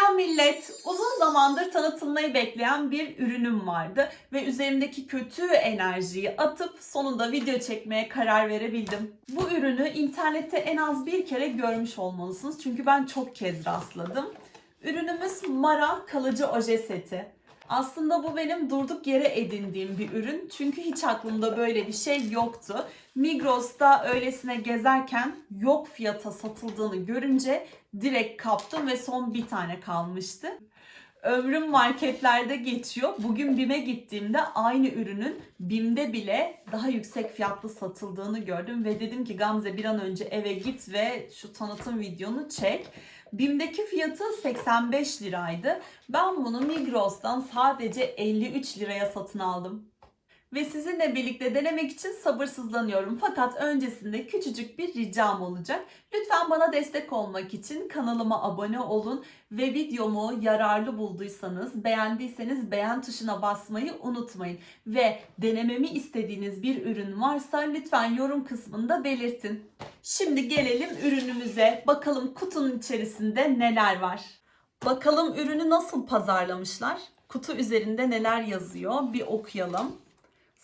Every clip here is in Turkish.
Selam millet. Uzun zamandır tanıtılmayı bekleyen bir ürünüm vardı ve üzerimdeki kötü enerjiyi atıp sonunda video çekmeye karar verebildim. Bu ürünü internette en az bir kere görmüş olmalısınız çünkü ben çok kez rastladım. Ürünümüz Mara kalıcı oje seti. Aslında bu benim durduk yere edindiğim bir ürün. Çünkü hiç aklımda böyle bir şey yoktu. Migros'ta öylesine gezerken yok fiyata satıldığını görünce direkt kaptım ve son bir tane kalmıştı. Ömrüm marketlerde geçiyor. Bugün BİM'e gittiğimde aynı ürünün BİM'de bile daha yüksek fiyatlı satıldığını gördüm ve dedim ki Gamze bir an önce eve git ve şu tanıtım videonu çek. BİM'deki fiyatı 85 liraydı. Ben bunu Migros'tan sadece 53 liraya satın aldım. Ve sizinle birlikte denemek için sabırsızlanıyorum. Fakat öncesinde küçücük bir ricam olacak. Lütfen bana destek olmak için kanalıma abone olun ve videomu yararlı bulduysanız, beğendiyseniz beğen tuşuna basmayı unutmayın. Ve denememi istediğiniz bir ürün varsa lütfen yorum kısmında belirtin. Şimdi gelelim ürünümüze. Bakalım kutunun içerisinde neler var. Bakalım ürünü nasıl pazarlamışlar? Kutu üzerinde neler yazıyor? Bir okuyalım.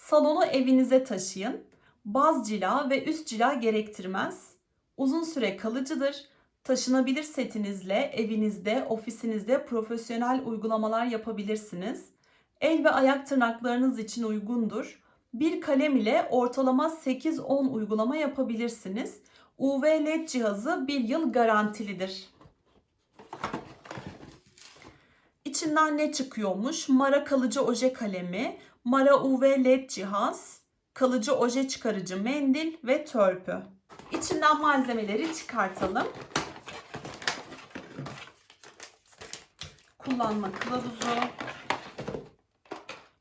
Salonu evinize taşıyın. Baz cila ve üst cila gerektirmez. Uzun süre kalıcıdır. Taşınabilir setinizle evinizde, ofisinizde profesyonel uygulamalar yapabilirsiniz. El ve ayak tırnaklarınız için uygundur. Bir kalem ile ortalama 8-10 uygulama yapabilirsiniz. UV LED cihazı bir yıl garantilidir. İçinden ne çıkıyormuş? Mara kalıcı oje kalemi, Mara UV LED cihaz, kalıcı oje çıkarıcı mendil ve törpü. İçinden malzemeleri çıkartalım. Kullanma kılavuzu.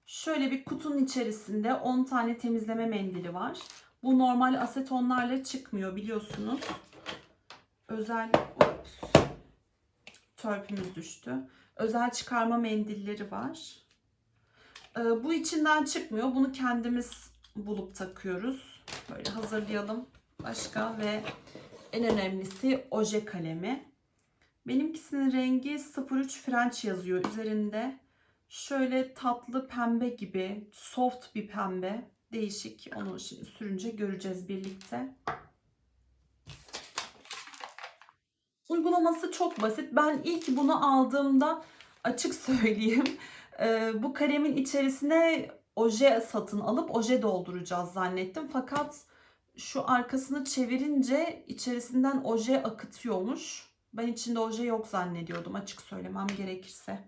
Şöyle bir kutunun içerisinde 10 tane temizleme mendili var. Bu normal asetonlarla çıkmıyor biliyorsunuz. Özel Ops. törpümüz düştü. Özel çıkarma mendilleri var. Ee, bu içinden çıkmıyor. Bunu kendimiz bulup takıyoruz. Böyle hazırlayalım. Başka ve en önemlisi oje kalemi. Benimkisinin rengi 03 French yazıyor üzerinde. Şöyle tatlı pembe gibi, soft bir pembe. Değişik. Onu şimdi sürünce göreceğiz birlikte. Uygulaması çok basit. Ben ilk bunu aldığımda açık söyleyeyim. E, bu karemin içerisine oje satın alıp oje dolduracağız zannettim. Fakat şu arkasını çevirince içerisinden oje akıtıyormuş. Ben içinde oje yok zannediyordum açık söylemem gerekirse.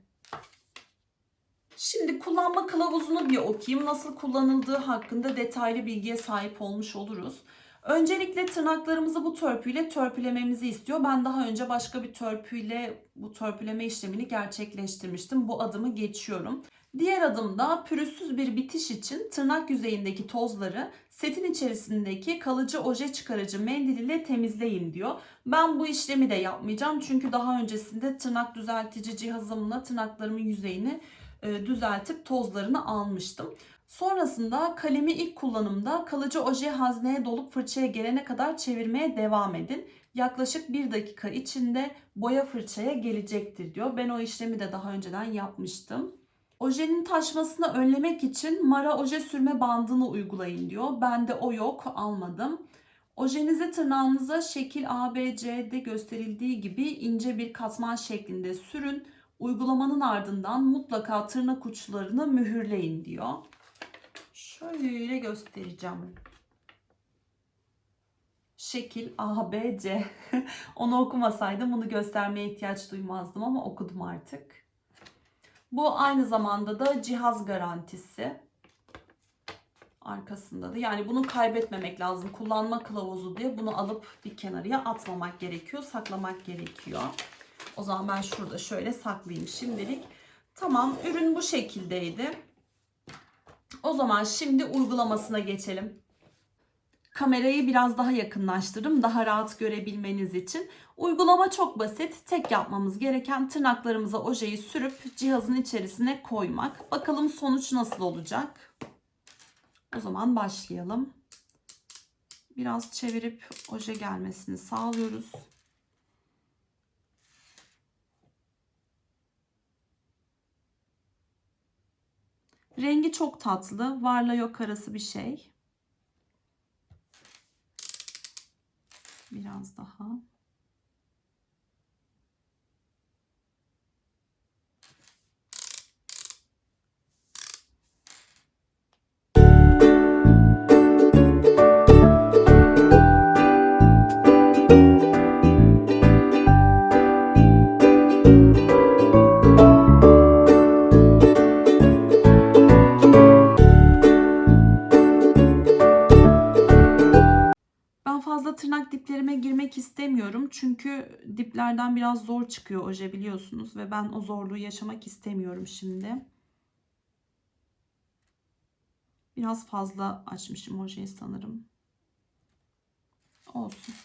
Şimdi kullanma kılavuzunu bir okuyayım. Nasıl kullanıldığı hakkında detaylı bilgiye sahip olmuş oluruz. Öncelikle tırnaklarımızı bu törpüyle törpülememizi istiyor. Ben daha önce başka bir törpüyle bu törpüleme işlemini gerçekleştirmiştim. Bu adımı geçiyorum. Diğer adımda pürüzsüz bir bitiş için tırnak yüzeyindeki tozları setin içerisindeki kalıcı oje çıkarıcı mendil ile temizleyin diyor. Ben bu işlemi de yapmayacağım çünkü daha öncesinde tırnak düzeltici cihazımla tırnaklarımın yüzeyini e, düzeltip tozlarını almıştım. Sonrasında kalemi ilk kullanımda kalıcı oje hazneye dolup fırçaya gelene kadar çevirmeye devam edin. Yaklaşık bir dakika içinde boya fırçaya gelecektir diyor. Ben o işlemi de daha önceden yapmıştım. Ojenin taşmasını önlemek için mara oje sürme bandını uygulayın diyor. Bende o yok almadım. Ojenizi tırnağınıza şekil ABC'de gösterildiği gibi ince bir katman şeklinde sürün. Uygulamanın ardından mutlaka tırnak uçlarını mühürleyin diyor. Şöyle göstereceğim. Şekil A, B, C. Onu okumasaydım bunu göstermeye ihtiyaç duymazdım ama okudum artık. Bu aynı zamanda da cihaz garantisi. Arkasında da yani bunu kaybetmemek lazım. Kullanma kılavuzu diye bunu alıp bir kenarıya atmamak gerekiyor. Saklamak gerekiyor. O zaman ben şurada şöyle saklayayım şimdilik. Tamam ürün bu şekildeydi. O zaman şimdi uygulamasına geçelim. Kamerayı biraz daha yakınlaştırdım daha rahat görebilmeniz için. Uygulama çok basit. Tek yapmamız gereken tırnaklarımıza ojeyi sürüp cihazın içerisine koymak. Bakalım sonuç nasıl olacak? O zaman başlayalım. Biraz çevirip oje gelmesini sağlıyoruz. Rengi çok tatlı. Varla yok arası bir şey. Biraz daha. Çıkıyor oje biliyorsunuz. Ve ben o zorluğu yaşamak istemiyorum şimdi. Biraz fazla açmışım ojeyi sanırım. Olsun.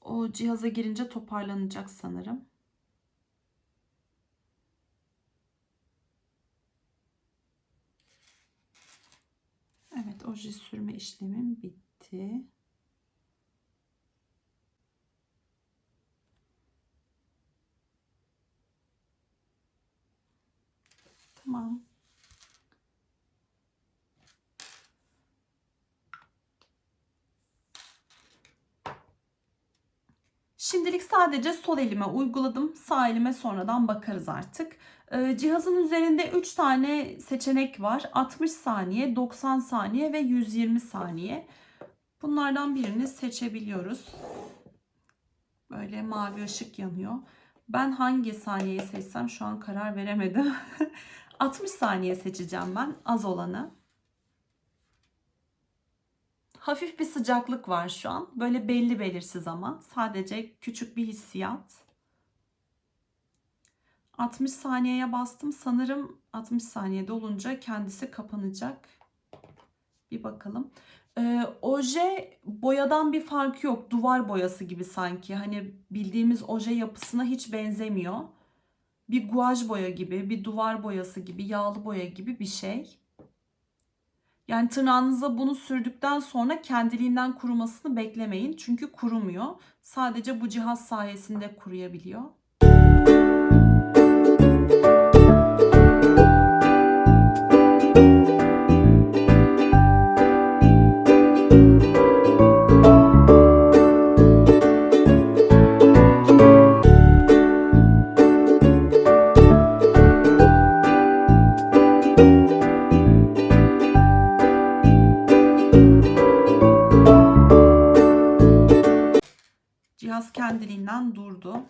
O cihaza girince toparlanacak sanırım. Evet oje sürme işlemim bitti. Tamam. Şimdilik sadece sol elime uyguladım. Sağ elime sonradan bakarız artık. Ee, Cihazın üzerinde 3 tane seçenek var. 60 saniye, 90 saniye ve 120 saniye. Bunlardan birini seçebiliyoruz. Böyle mavi ışık yanıyor. Ben hangi saniyeyi seçsem şu an karar veremedim. 60 saniye seçeceğim ben az olanı. Hafif bir sıcaklık var şu an. Böyle belli belirsiz ama sadece küçük bir hissiyat. 60 saniyeye bastım. Sanırım 60 saniyede olunca kendisi kapanacak. Bir bakalım. Ee, oje boyadan bir farkı yok. Duvar boyası gibi sanki. Hani bildiğimiz oje yapısına hiç benzemiyor. Bir guaj boya gibi, bir duvar boyası gibi, yağlı boya gibi bir şey. Yani tırnağınıza bunu sürdükten sonra kendiliğinden kurumasını beklemeyin. Çünkü kurumuyor. Sadece bu cihaz sayesinde kuruyabiliyor. Kendiliğinden durdu.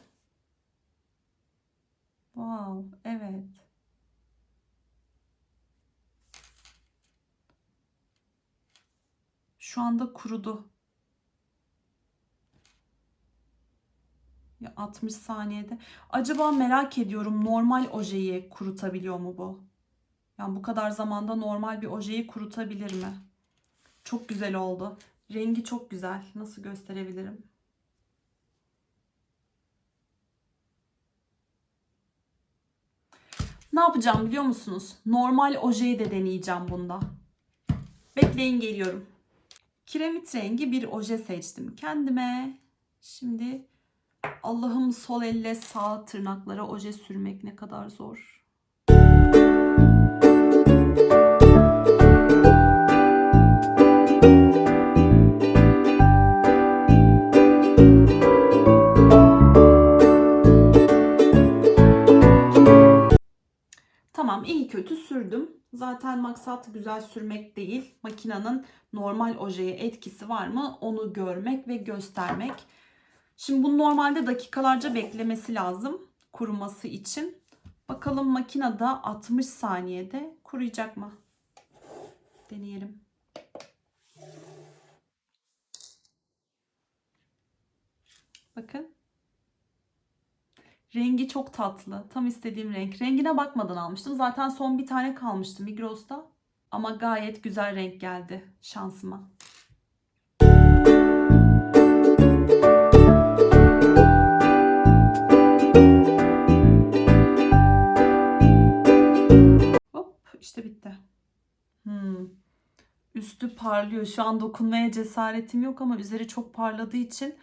Wow, evet. Şu anda kurudu. Ya 60 saniyede. Acaba merak ediyorum normal ojeyi kurutabiliyor mu bu? Yani bu kadar zamanda normal bir ojeyi kurutabilir mi? Çok güzel oldu. Rengi çok güzel. Nasıl gösterebilirim? Ne yapacağım biliyor musunuz? Normal ojeyi de deneyeceğim bunda. Bekleyin geliyorum. Kiremit rengi bir oje seçtim kendime. Şimdi Allah'ım sol elle sağ tırnaklara oje sürmek ne kadar zor. Maksat güzel sürmek değil. Makinenin normal ojeye etkisi var mı onu görmek ve göstermek. Şimdi bunu normalde dakikalarca beklemesi lazım kuruması için. Bakalım makinede 60 saniyede kuruyacak mı? Deneyelim. Bakın. Rengi çok tatlı. Tam istediğim renk. Rengine bakmadan almıştım. Zaten son bir tane kalmıştı Migros'ta. Ama gayet güzel renk geldi şansıma. Hop işte bitti. Hmm. Üstü parlıyor. Şu an dokunmaya cesaretim yok ama üzeri çok parladığı için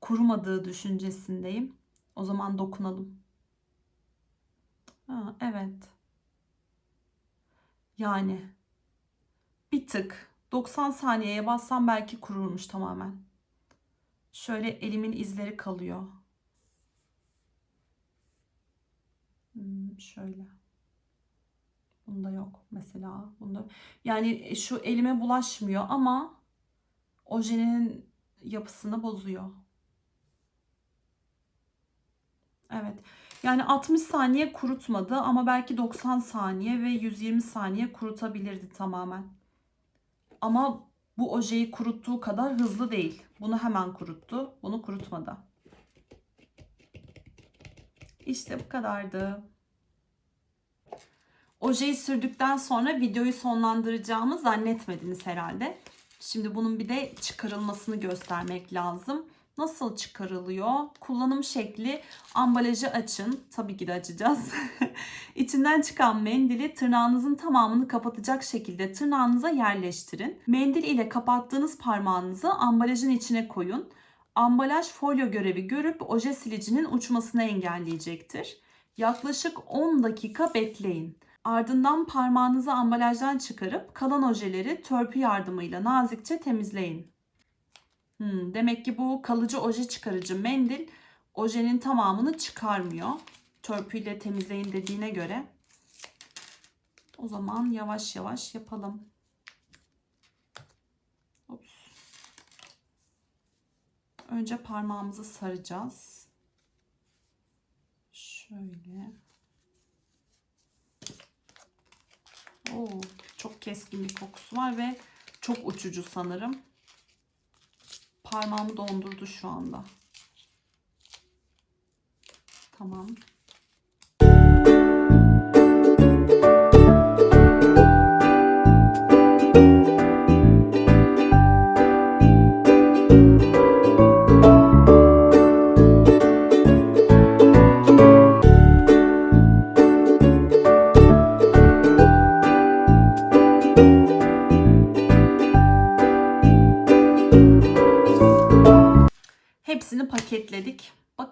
kurumadığı düşüncesindeyim. O zaman dokunalım. Ha, evet. Yani bir tık 90 saniyeye bassam belki kururmuş tamamen. Şöyle elimin izleri kalıyor. Hmm, şöyle. Bunda yok mesela. Bunda yani şu elime bulaşmıyor ama ojenin yapısını bozuyor. Evet. Yani 60 saniye kurutmadı ama belki 90 saniye ve 120 saniye kurutabilirdi tamamen. Ama bu ojeyi kuruttuğu kadar hızlı değil. Bunu hemen kuruttu. Bunu kurutmadı. İşte bu kadardı. Ojeyi sürdükten sonra videoyu sonlandıracağımı zannetmediniz herhalde. Şimdi bunun bir de çıkarılmasını göstermek lazım. Nasıl çıkarılıyor? Kullanım şekli ambalajı açın. Tabii ki de açacağız. İçinden çıkan mendili tırnağınızın tamamını kapatacak şekilde tırnağınıza yerleştirin. Mendil ile kapattığınız parmağınızı ambalajın içine koyun. Ambalaj folyo görevi görüp oje silicinin uçmasını engelleyecektir. Yaklaşık 10 dakika bekleyin. Ardından parmağınızı ambalajdan çıkarıp kalan ojeleri törpü yardımıyla nazikçe temizleyin. Hmm, demek ki bu kalıcı oje çıkarıcı mendil ojenin tamamını çıkarmıyor. Törpüyle temizleyin dediğine göre. O zaman yavaş yavaş yapalım. Ops. Önce parmağımızı saracağız. Şöyle. Oo, çok keskin bir kokusu var ve çok uçucu sanırım. Parmağımı dondurdu şu anda. Tamam.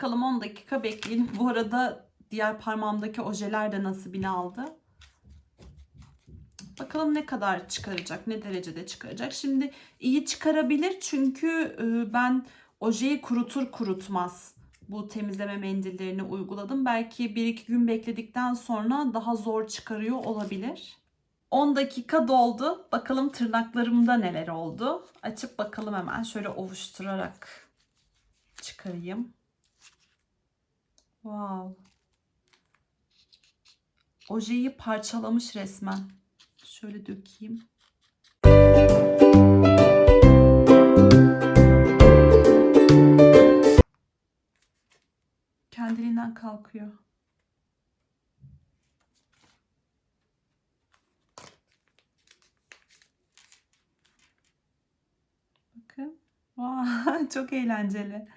Bakalım 10 dakika bekleyelim. Bu arada diğer parmağımdaki ojeler de nasibini aldı. Bakalım ne kadar çıkaracak, ne derecede çıkaracak. Şimdi iyi çıkarabilir çünkü e, ben ojeyi kurutur kurutmaz bu temizleme mendillerini uyguladım. Belki 1-2 gün bekledikten sonra daha zor çıkarıyor olabilir. 10 dakika doldu. Bakalım tırnaklarımda neler oldu. Açıp bakalım hemen şöyle ovuşturarak çıkarayım. Wow. Ojeyi parçalamış resmen. Şöyle dökeyim. Kendiliğinden kalkıyor. Bakın. Vay, çok eğlenceli.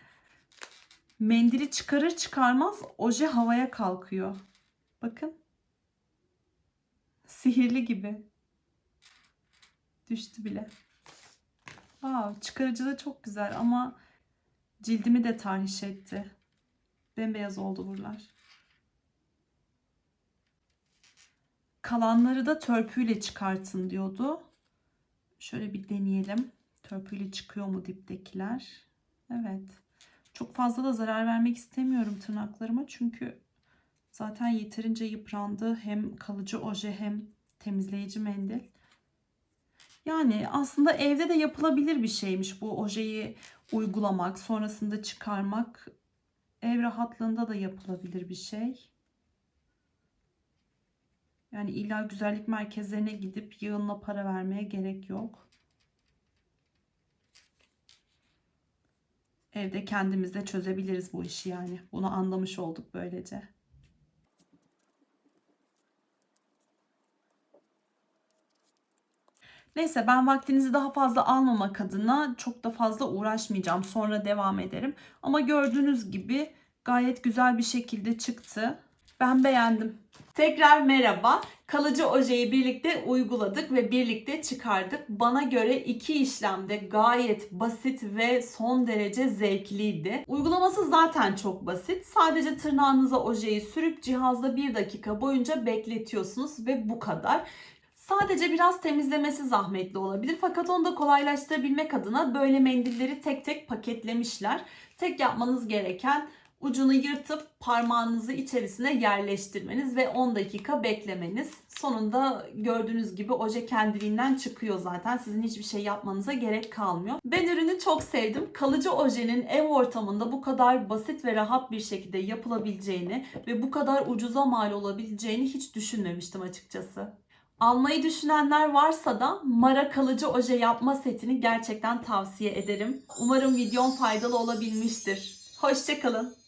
Mendili çıkarır çıkarmaz oje havaya kalkıyor. Bakın. Sihirli gibi. Düştü bile. Wow, çıkarıcı da çok güzel ama cildimi de tahriş etti. Bembeyaz oldu buralar. Kalanları da törpüyle çıkartın diyordu. Şöyle bir deneyelim. Törpüyle çıkıyor mu diptekiler? Evet. Çok fazla da zarar vermek istemiyorum tırnaklarıma. Çünkü zaten yeterince yıprandı. Hem kalıcı oje hem temizleyici mendil. Yani aslında evde de yapılabilir bir şeymiş bu ojeyi uygulamak, sonrasında çıkarmak. Ev rahatlığında da yapılabilir bir şey. Yani illa güzellik merkezlerine gidip yığınla para vermeye gerek yok. Evde kendimiz de çözebiliriz bu işi yani. Bunu anlamış olduk böylece. Neyse ben vaktinizi daha fazla almamak adına çok da fazla uğraşmayacağım. Sonra devam ederim. Ama gördüğünüz gibi gayet güzel bir şekilde çıktı. Ben beğendim. Tekrar merhaba. Kalıcı ojeyi birlikte uyguladık ve birlikte çıkardık. Bana göre iki işlemde gayet basit ve son derece zevkliydi. Uygulaması zaten çok basit. Sadece tırnağınıza ojeyi sürüp cihazda bir dakika boyunca bekletiyorsunuz ve bu kadar. Sadece biraz temizlemesi zahmetli olabilir fakat onu da kolaylaştırabilmek adına böyle mendilleri tek tek paketlemişler. Tek yapmanız gereken ucunu yırtıp parmağınızı içerisine yerleştirmeniz ve 10 dakika beklemeniz. Sonunda gördüğünüz gibi oje kendiliğinden çıkıyor zaten. Sizin hiçbir şey yapmanıza gerek kalmıyor. Ben ürünü çok sevdim. Kalıcı ojenin ev ortamında bu kadar basit ve rahat bir şekilde yapılabileceğini ve bu kadar ucuza mal olabileceğini hiç düşünmemiştim açıkçası. Almayı düşünenler varsa da Mara kalıcı oje yapma setini gerçekten tavsiye ederim. Umarım videom faydalı olabilmiştir. Hoşçakalın.